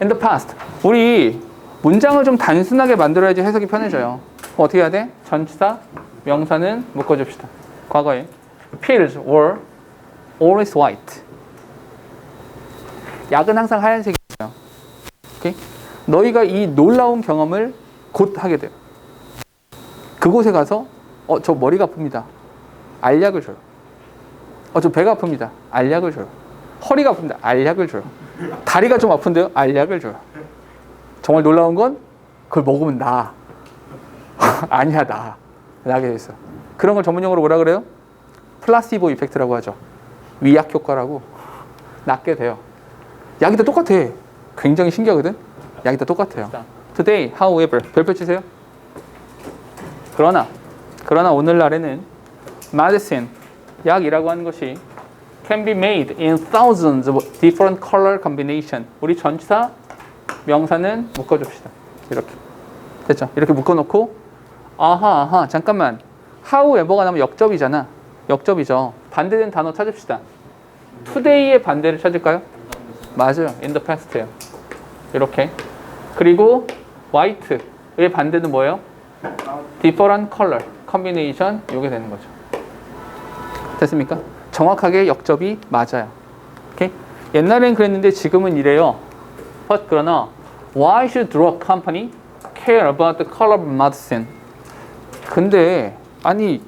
in the past. 우리 문장을 좀 단순하게 만들어야지 해석이 편해져요. 어떻게 해야 돼? 전치사, 명사는 묶어줍시다. 과거에 pills were always white. 약은 항상 하얀색이에요. 오케이? 너희가 이 놀라운 경험을 곧 하게 돼요. 그곳에 가서 어 저 머리가 아픕니다. 알약을 줘요. 어 저 배가 아픕니다. 알약을 줘요. 허리가 아픕니다. 알약을 줘요. 다리가 좀 아픈데요. 알약을 줘요. 정말 놀라운 건 그걸 먹으면 나. 아니야 나. 나게 돼 있어. 그런 걸 전문용어로 뭐라 그래요? 플라시보 이펙트라고 하죠. 위약 효과라고 낫게 돼요. 약이 다 똑같아. 굉장히 신기하거든. 약이 다 똑같아요. Today, however, 별표 치세요. 그러나, 그러나 오늘날에는 medicine, 약이라고 하는 것이 can be made in thousands of different color combination. 우리 전치사, 명사는 묶어줍시다. 이렇게. 됐죠? 이렇게 묶어놓고, 아하, 아하, 잠깐만. however가 나면 역접이잖아. 역접이죠. 반대된 단어 찾읍시다. today의 반대를 찾을까요? 맞아요. in the past예요. 이렇게. 그리고 white의 반대는 뭐예요? different color combination 이게 되는 거죠. 됐습니까? 정확하게 역접이 맞아요. 오케이? 옛날엔 그랬는데 지금은 이래요. But 그러나 why should drug company care about the color of medicine? 근데 아니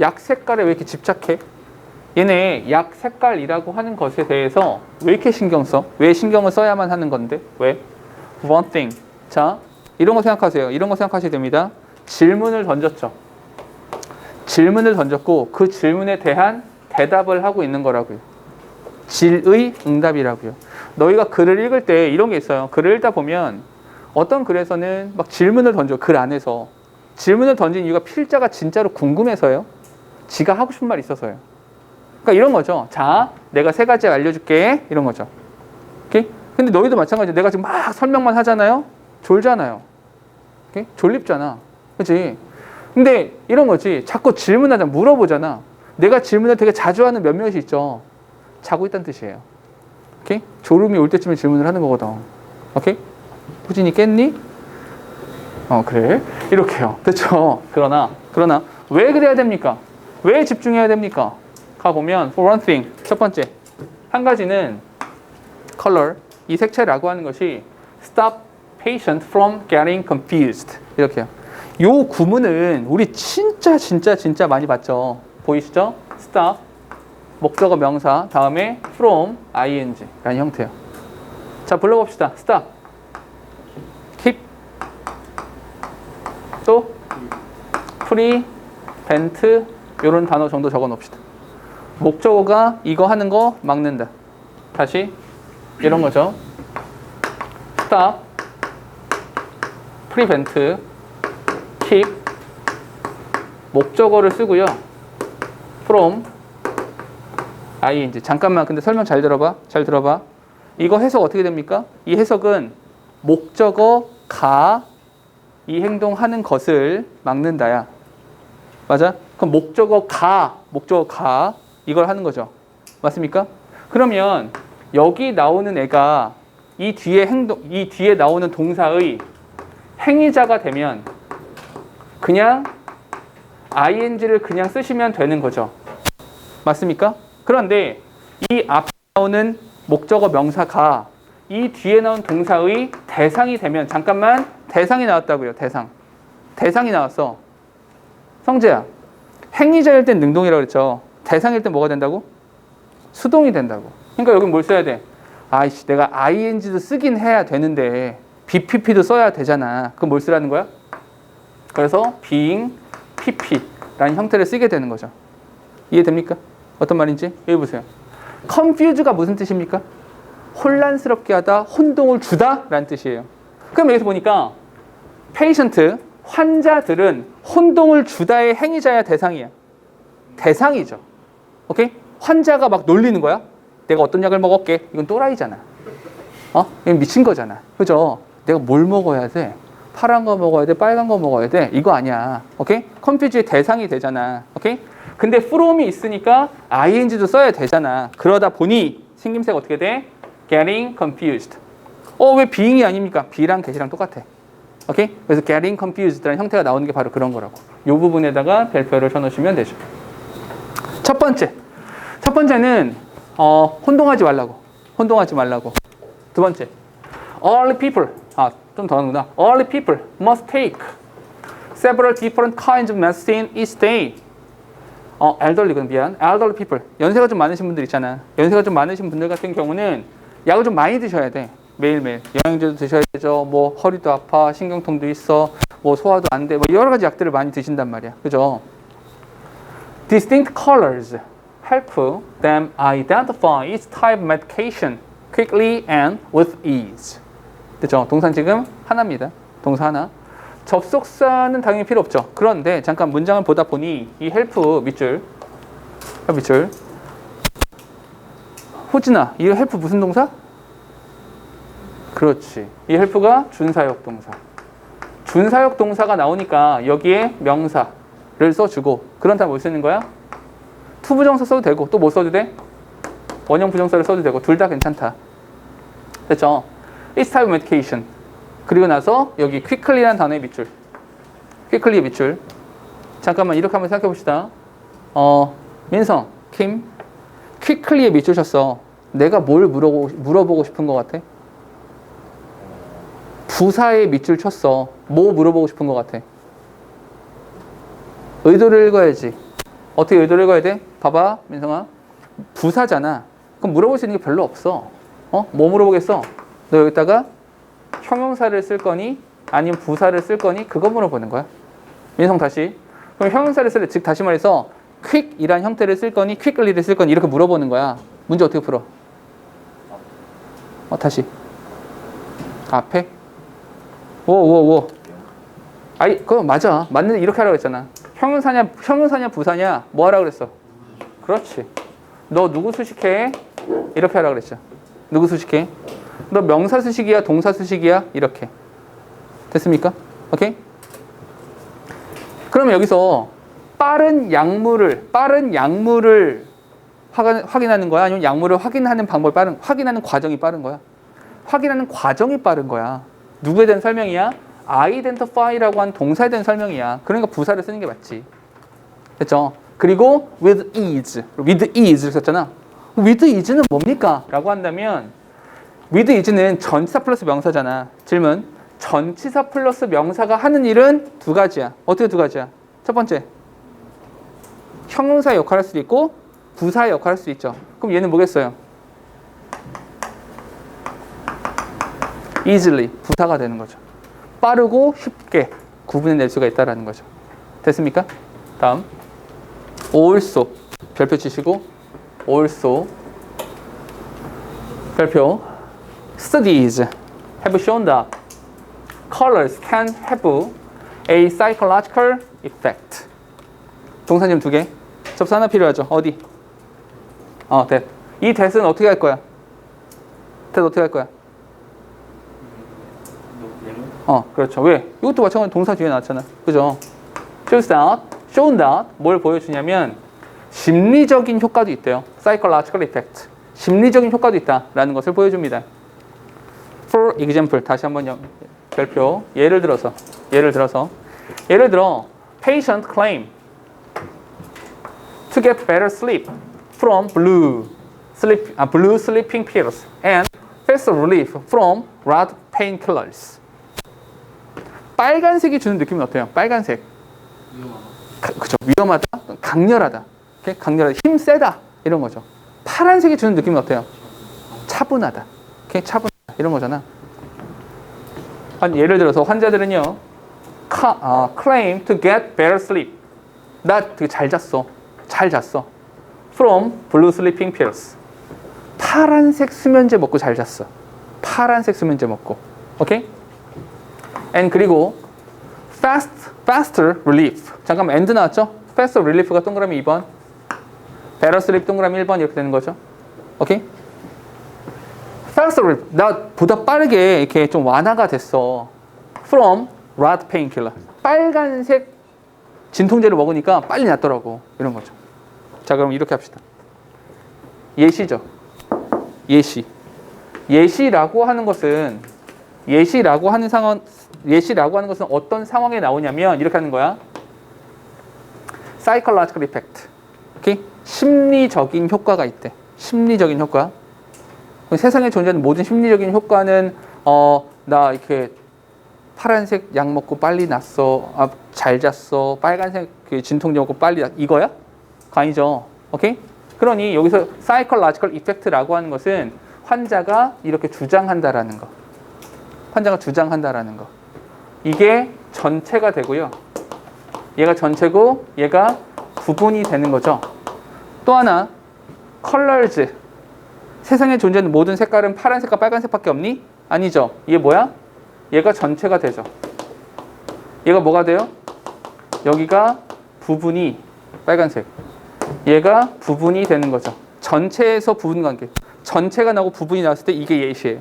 약 색깔에 왜 이렇게 집착해? 얘네 약 색깔이라고 하는 것에 대해서 왜 이렇게 신경 써? 왜 신경을 써야만 하는 건데? 왜? One thing. 자, 이런 거 생각하세요. 이런 거 생각하셔야 됩니다. 질문을 던졌죠. 질문을 던졌고 그 질문에 대한 대답을 하고 있는 거라고요. 질의 응답이라고요. 너희가 글을 읽을 때 이런 게 있어요. 글을 읽다 보면 어떤 글에서는 막 질문을 던져 글 안에서 질문을 던진 이유가 필자가 진짜로 궁금해서요. 지가 하고 싶은 말이 있어서요. 그러니까 이런 거죠. 자, 내가 세 가지 알려줄게. 이런 거죠. 오케이? 근데 너희도 마찬가지야. 내가 지금 막 설명만 하잖아요. 졸잖아요. 오케이? 졸립잖아. 그치? 근데 이런 거지. 자꾸 질문하자 물어보잖아. 내가 질문을 되게 자주 하는 몇몇이 있죠. 자고 있다는 뜻이에요. 오케이? 졸음이 올 때쯤에 질문을 하는 거거든. 오케이? 후진이 깼니? 어, 그래. 이렇게요. 됐죠? 그러나, 그러나, 왜 그래야 됩니까? 왜 집중해야 됩니까? 가보면, for one thing. 첫 번째. 한 가지는, color. 이 색채라고 하는 것이, stop patient from getting confused. 이렇게요. 요 구문은 우리 진짜, 진짜, 진짜 많이 봤죠? 보이시죠? stop. 목적어 명사. 다음에 from, ing. 라는 형태예요. 자, 불러봅시다. stop. keep. 또 프리, 벤트 이런 단어 정도 적어 놓읍시다. 목적어가 이거 하는 거 막는다. 다시 이런 거죠. stop, 프리벤트, keep 목적어를 쓰고요. From ing 잠깐만 근데 설명 잘 들어봐. 잘 들어봐. 이거 해석 어떻게 됩니까? 이 해석은 목적어 가 이 행동하는 것을 막는다야. 맞아? 그럼 목적어 가, 목적어 가 이걸 하는 거죠. 맞습니까? 그러면 여기 나오는 애가 이 뒤에 행동, 이 뒤에 나오는 동사의 행위자가 되면 그냥 ing를 그냥 쓰시면 되는 거죠. 맞습니까? 그런데 이 앞에 나오는 목적어 명사가 이 뒤에 나온 동사의 대상이 되면 잠깐만 대상이 나왔다고요. 대상. 대상이 나왔어. 성재야. 행위자일 땐 능동이라고 그랬죠. 대상일 땐 뭐가 된다고? 수동이 된다고. 그러니까 여기 뭘 써야 돼? 아이씨, 내가 ing도 쓰긴 해야 되는데 bpp도 써야 되잖아. 그럼 뭘 쓰라는 거야? 그래서 being pp라는 형태를 쓰게 되는 거죠. 이해됩니까? 어떤 말인지 여기 보세요. confuse가 무슨 뜻입니까? 혼란스럽게 하다, 혼동을 주다 라는 뜻이에요. 그럼 여기서 보니까 patient 환자들은 혼동을 주다의 행위자야 대상이야. 대상이죠. 오케이? 환자가 막 놀리는 거야. 내가 어떤 약을 먹을게. 이건 또라이잖아. 어? 이건 미친 거잖아. 그죠? 내가 뭘 먹어야 돼? 파란 거 먹어야 돼? 빨간 거 먹어야 돼? 이거 아니야. 오케이? 컨퓨즈의 대상이 되잖아. 오케이? 근데 from이 있으니까 ing도 써야 되잖아. 그러다 보니 생김새가 어떻게 돼? getting confused. 어, 왜 being이 아닙니까? be랑 get이랑 똑같아. 오케이? 그래서 getting confused라는 형태가 나오는 게 바로 그런 거라고. 이 부분에다가 별표를 쳐놓으시면 되죠. 첫 번째. 첫 번째는 어, 혼동하지 말라고. 혼동하지 말라고. 두 번째. All people. 아, 좀 더 하는구나. All people must take several different kinds of medicine each day. 어, elderly군 미안. elderly people. 연세가 좀 많으신 분들 있잖아. 연세가 좀 많으신 분들 같은 경우는 약을 좀 많이 드셔야 돼. 매일매일. 영양제도 드셔야 되죠. 뭐 허리도 아파, 신경통도 있어, 뭐 소화도 안 돼. 뭐 여러 가지 약들을 많이 드신단 말이야. 그죠? Distinct colors help them identify each type of medication quickly and with ease. 그죠? 동사 지금 하나입니다. 동사 하나. 접속사는 당연히 필요 없죠. 그런데 잠깐 문장을 보다 보니 이 help 밑줄, 아, 밑줄. 호진아, 이 help 무슨 동사? 그렇지. 이 help가 준사역 동사. 준사역 동사가 나오니까 여기에 명사를 써주고 그런 다음 뭐 쓰는 거야? 투부정사 써도 되고 또 뭐 써도 돼? 원형 부정사를 써도 되고 둘 다 괜찮다. 됐죠? It's type of medication. 그리고 나서 여기 quickly라는 단어의 밑줄. quickly의 밑줄. 잠깐만 이렇게 한번 생각해 봅시다. 어, 민성, 킴, quickly의 밑줄 쳤어. 내가 뭘 물어보고, 물어보고 싶은 것 같아? 부사의 밑줄 쳤어. 뭐 물어보고 싶은 것 같아? 의도를 읽어야지. 어떻게 의도를 읽어야 돼? 봐봐, 민성아. 부사잖아. 그럼 물어볼 수 있는 게 별로 없어. 어? 뭐 물어보겠어? 너 여기다가 형용사를 쓸 거니? 아니면 부사를 쓸 거니? 그거 물어보는 거야. 민성 다시. 그럼 형용사를 쓸, 즉 다시 말해서 quick이란 형태를 쓸 거니? quickly를 쓸 거니? 이렇게 물어보는 거야. 문제 어떻게 풀어? 어, 다시. 앞에? 오, 오, 오. 아이, 그거 맞아. 맞는데 이렇게 하라고 했잖아. 형용사냐, 형용사냐, 부사냐, 뭐 하라고 그랬어? 그렇지. 너 누구 수식해? 이렇게 하라고 그랬죠. 누구 수식해? 너 명사 수식이야, 동사 수식이야? 이렇게. 됐습니까? 오케이? 그러면 여기서 빠른 약물을, 빠른 약물을 확인- 확인하는 거야? 아니면 약물을 확인하는 방법이 빠른, 확인하는 과정이 빠른 거야? 확인하는 과정이 빠른 거야. 누구에 대한 설명이야? identify라고 한 동사에 대한 설명이야. 그러니까 부사를 쓰는 게 맞지. 됐죠? 그리고 with ease, with ease 썼잖아. with ease는 뭡니까? 라고 한다면 with ease는 전치사 플러스 명사잖아. 질문. 전치사 플러스 명사가 하는 일은 두 가지야. 어떻게 두 가지야? 첫 번째. 형용사 역할을 할 수도 있고 부사의 역할을 할 수도 있죠. 그럼 얘는 뭐겠어요? easily 부사가 되는 거죠. 빠르고 쉽게 구분해낼 수가 있다라는 거죠. 됐습니까? 다음 also 별표 치시고 also 별표 studies have shown that colors can have a psychological effect. 동사님 두 개. 접수 하나 필요하죠. 어디? 어, that. 이 that은 어떻게 할 거야? that 어떻게 할 거야? 어, 그렇죠. 왜? 이것도 마찬가지로 동사 뒤에 나왔잖아. 그죠? shows that, shown that 뭘 보여주냐면 심리적인 효과도 있대요. psychological effect. 심리적인 효과도 있다라는 것을 보여줍니다. For example, 다시 한번 영- 별표. 예를 들어서, 예를 들어서, 예를 들어, patient claim to get better sleep from blue sleep, 아, blue sleeping pills and faster relief from red painkillers. 빨간색이 주는 느낌은 어때요? 빨간색. 가- 그죠. 위험하다, 강렬하다, 이렇게 강렬하다, 힘 세다 이런 거죠. 파란색이 주는 느낌은 어때요? 차분하다, 이렇게 차분하다 이런 거잖아. 한 예를 들어서 환자들은요, 카, 아, claim to get better sleep. 나 되게 잘 잤어, 잘 잤어. From blue sleeping pills. 파란색 수면제 먹고 잘 잤어. 파란색 수면제 먹고, 오케이? and 그리고 fast, faster relief. 잠깐만, and 나왔죠? faster relief가 동그라미 2번, better sleep 동그라미 1번 이렇게 되는 거죠. 오케이? Faster relief. 나 보다 빠르게 이렇게 좀 완화가 됐어. from red painkiller. 빨간색 진통제를 먹으니까 빨리 낫더라고. 이런 거죠. 자, 그럼 이렇게 합시다. 예시죠. 예시. 예시라고 하는 것은 예시라고 하는 상황 예시라고 하는 것은 어떤 상황에 나오냐면 이렇게 하는 거야. psychological effect. 오케이? 심리적인 효과가 있대. 심리적인 효과. 세상에 존재하는 모든 심리적인 효과는 어 나 이렇게 파란색 약 먹고 빨리 났어. 아, 잘 잤어. 빨간색 그 진통제 먹고 빨리 났 이거야? 아니죠. 오케이? 그러니 여기서 psychological effect라고 하는 것은 환자가 이렇게 주장한다라는 거. 환자가 주장한다라는 거. 이게 전체가 되고요. 얘가 전체고 얘가 구분이 되는 거죠. 또 하나 컬러즈 세상에 존재하는 모든 색깔은 파란색과 빨간색밖에 없니? 아니죠. 이게 뭐야? 얘가 전체가 되죠. 얘가 뭐가 돼요? 여기가 부분이 빨간색. 얘가 부분이 되는 거죠. 전체에서 부분 관계. 전체가 나오고 부분이 나왔을 때 이게 예시예요.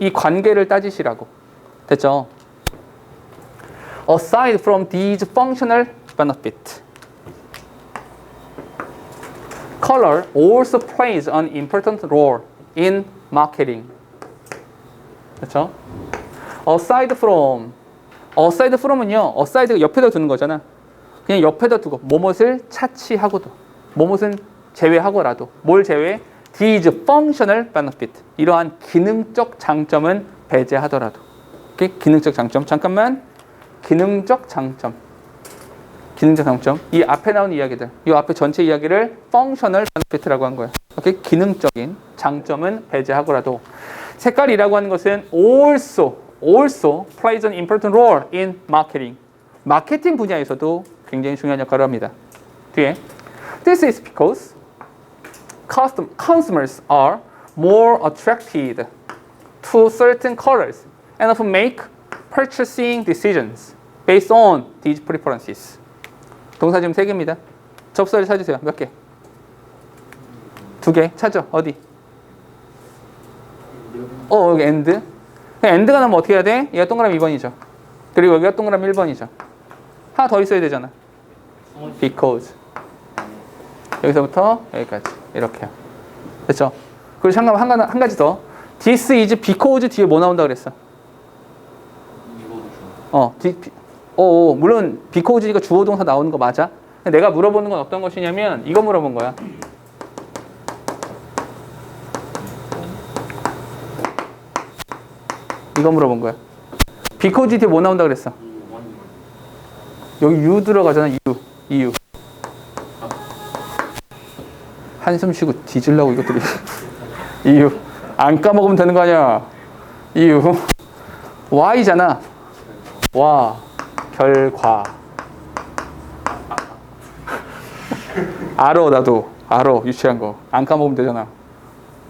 이 관계를 따지시라고. 됐죠? Aside from these functional benefits, color also plays an important role in marketing. 그렇죠? Aside from, aside from은요, aside가 옆에다 두는 거잖아. 그냥 옆에다 두고 뭐뭇을 차치하고도 뭐뭇은 제외하고라도 뭘 제외? These functional benefit 이러한 기능적 장점은 배제하더라도 오케이? 기능적 장점 잠깐만 기능적 장점 기능적 장점 이 앞에 나온 이야기들 이 앞에 전체 이야기를 functional benefit라고 한 거야 오케이? 기능적인 장점은 배제하고라도 색깔이라고 하는 것은 also also plays an important role in marketing 마케팅 분야에서도 굉장히 중요한 역할을 합니다 뒤에 This is because consumers are more attracted to certain colors and often make purchasing decisions based on these preferences. 동사 지금 세 개입니다. 접수를 찾으세요. 몇 개? 두 개. 찾아. 어디? 어, 여기 end. end가 나면 어떻게 해야 돼? 얘가 동그라미 2번이죠. 그리고 여기가 동그라미 1번이죠. 하나 더 있어야 되잖아. because. 여기서부터 여기까지 이렇게요. 됐죠? 그리고 잠깐 한, 가- 한 가지 더. This is because 뒤에 뭐 나온다 그랬어? 어, 디, 어, 어, 물론 because가 주어 동사 나오는 거 맞아. 내가 물어보는 건 어떤 것이냐면 이거 물어본 거야. 이거 물어본 거야. because 뒤에 뭐 나온다 그랬어? 여기 you 들어가잖아. you, 이유. 한숨 쉬고 뒤질라고 이것들이 이유 안 까먹으면 되는 거 아니야 이유 Y잖아 와 결과 알어 나도 알어 유치한 거 안 까먹으면 되잖아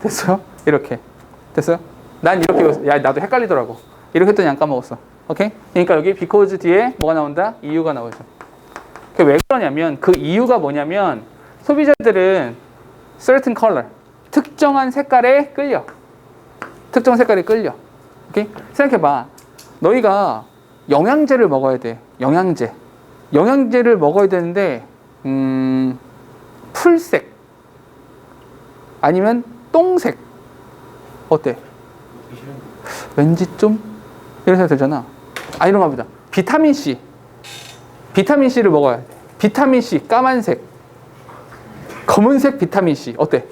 됐어요? 이렇게 됐어요? 난 이렇게. 야 나도 헷갈리더라고 이렇게 했더니 안 까먹었어 오케이? 그러니까 여기 because 뒤에 뭐가 나온다? 이유가 나오죠 그게 왜 그러냐면 그 이유가 뭐냐면 소비자들은 certain color 특정한 색깔에 끌려 특정 색깔에 끌려 오케이? 생각해봐 너희가 영양제를 먹어야 돼. 영양제. 영양제를 먹어야 되는데 음 풀색. 아니면 똥색. 어때? 왠지 좀 이런 생각 들잖아. 아 이런 거 보자 비타민 C. 비타민 C를 먹어야 돼. 비타민 C 까만색. 검은색 비타민 C. 어때?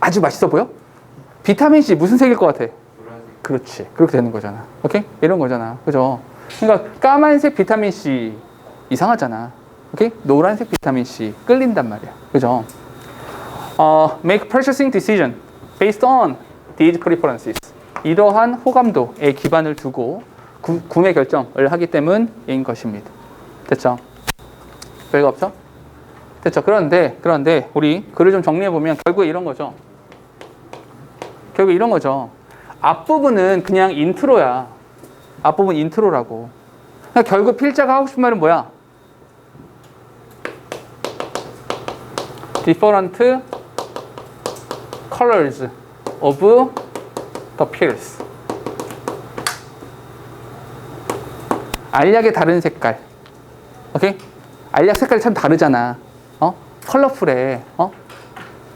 아주 맛있어 보여? 비타민 C 무슨 색일 것 같아? 그렇지. 그렇게 되는 거잖아. 오케이? 이런 거잖아. 그죠? 그러니까 까만색 비타민 C 이상하잖아 오케이 노란색 비타민 C 끌린단 말이야 그죠? 어, make purchasing decision based on these preferences 이러한 호감도에 기반을 두고 구, 구매 결정을 하기 때문인 것입니다 됐죠? 별거 없죠? 됐죠. 그런데 그런데 우리 글을 좀 정리해 보면 결국에 이런 거죠. 결국 이런 거죠. 앞부분은 그냥 인트로야. 앞부분 인트로라고. 그러니까 결국 필자가 하고 싶은 말은 뭐야? different colors of the pills. 알약의 다른 색깔. 오케이? 알약 색깔이 참 다르잖아. 어? 컬러풀해. 어?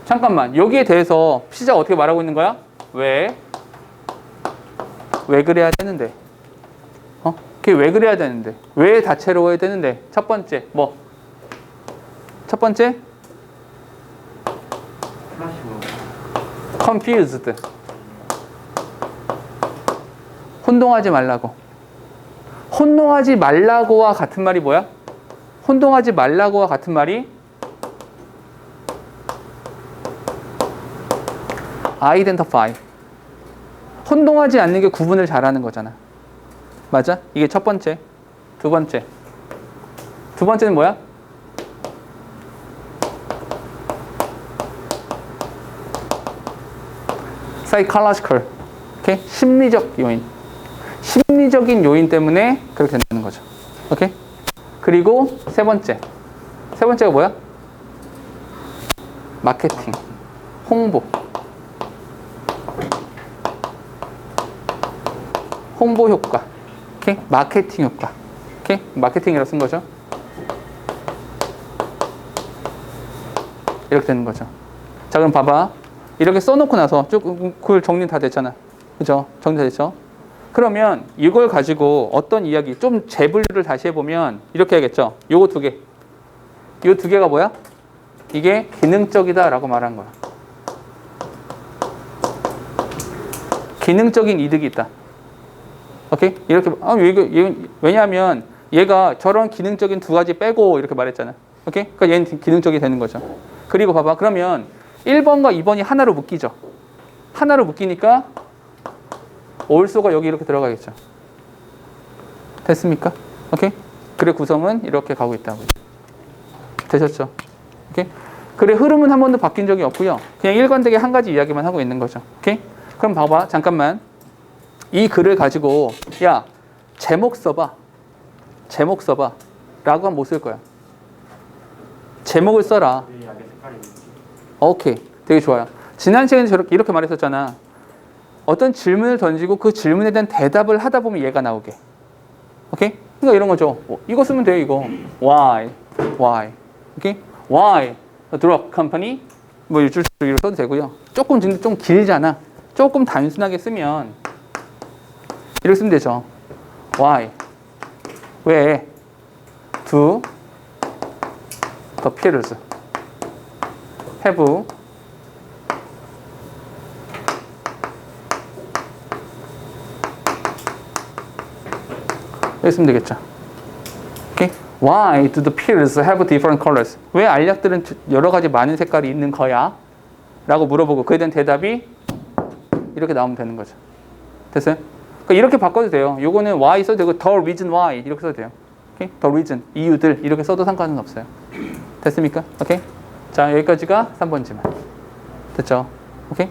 잠깐만. 여기에 대해서 피자 어떻게 말하고 있는 거야? 왜? 왜 그래야 되는데? 어? 그게 왜 그래야 되는데? 왜 다채로워야 되는데? 첫 번째, 뭐? 첫 번째? confused. 혼동하지 말라고. 혼동하지 말라고와 같은 말이 뭐야? 혼동하지 말라고와 같은 말이 identify. 혼동하지 않는 게 구분을 잘하는 거잖아. 맞아? 이게 첫 번째. 두 번째. 두 번째는 뭐야? psychological. 오케이? 심리적 요인. 심리적인 요인 때문에 그렇게 된다는 거죠. 오케이? 그리고 세 번째. 세 번째가 뭐야? 마케팅. 홍보. 홍보 효과. 오케이? 마케팅 효과. 오케이? 마케팅이라고 쓴 거죠. 이렇게 되는 거죠. 자, 그럼 봐봐. 이렇게 써놓고 나서 쭉 그걸 정리 다 됐잖아. 그죠? 정리 다 됐죠? 그러면 이걸 가지고 어떤 이야기, 좀 재분류를 다시 해보면 이렇게 해야겠죠? 요거 두 개. 요 두 개가 뭐야? 이게 기능적이다라고 말한 거야. 기능적인 이득이 있다. 오케이? 이렇게, 아, 이거, 이거, 왜냐하면 얘가 저런 기능적인 두 가지 빼고 이렇게 말했잖아. 오케이? 그러니까 얘는 기능적이 되는 거죠. 그리고 봐봐. 그러면 1번과 2번이 하나로 묶이죠. 하나로 묶이니까 올소가 여기 이렇게 들어가겠죠. 됐습니까? 오케이? 글의 구성은 이렇게 가고 있다고. 되셨죠? 오케이? 글의 흐름은 한 번도 바뀐 적이 없고요. 그냥 일관되게 한 가지 이야기만 하고 있는 거죠. 오케이? 그럼 봐봐. 잠깐만. 이 글을 가지고 야 제목 써봐. 제목 써봐. 라고 하면 못 쓸 거야. 제목을 써라. 오케이. 되게 좋아요. 지난 시간에 저렇게 이렇게 말했었잖아. 어떤 질문을 던지고 그 질문에 대한 대답을 하다 보면 얘가 나오게. 오케이? 그러니까 이런 거죠. 어, 이거 쓰면 돼요, 이거. Why? Why? 오케이? Why? The drug company? 뭐 일주일 이렇게 써도 되고요. 조금 근데 좀 길잖아. 조금 단순하게 쓰면 이렇게 쓰면 되죠. Why? 왜? Do the pills have 이렇게 쓰면 되겠죠. 오케이? Why do the pills have different colors? 왜 알약들은 여러 가지 많은 색깔이 있는 거야? 라고 물어보고 그에 대한 대답이 이렇게 나오면 되는 거죠. 됐어요? 그러니까 이렇게 바꿔도 돼요. 요거는 why 써도 되고 the reason why 이렇게 써도 돼요. 오케이? the reason 이유들 이렇게 써도 상관은 없어요. 됐습니까? 오케이? 자 여기까지가 3번 지만 됐죠? 오케이?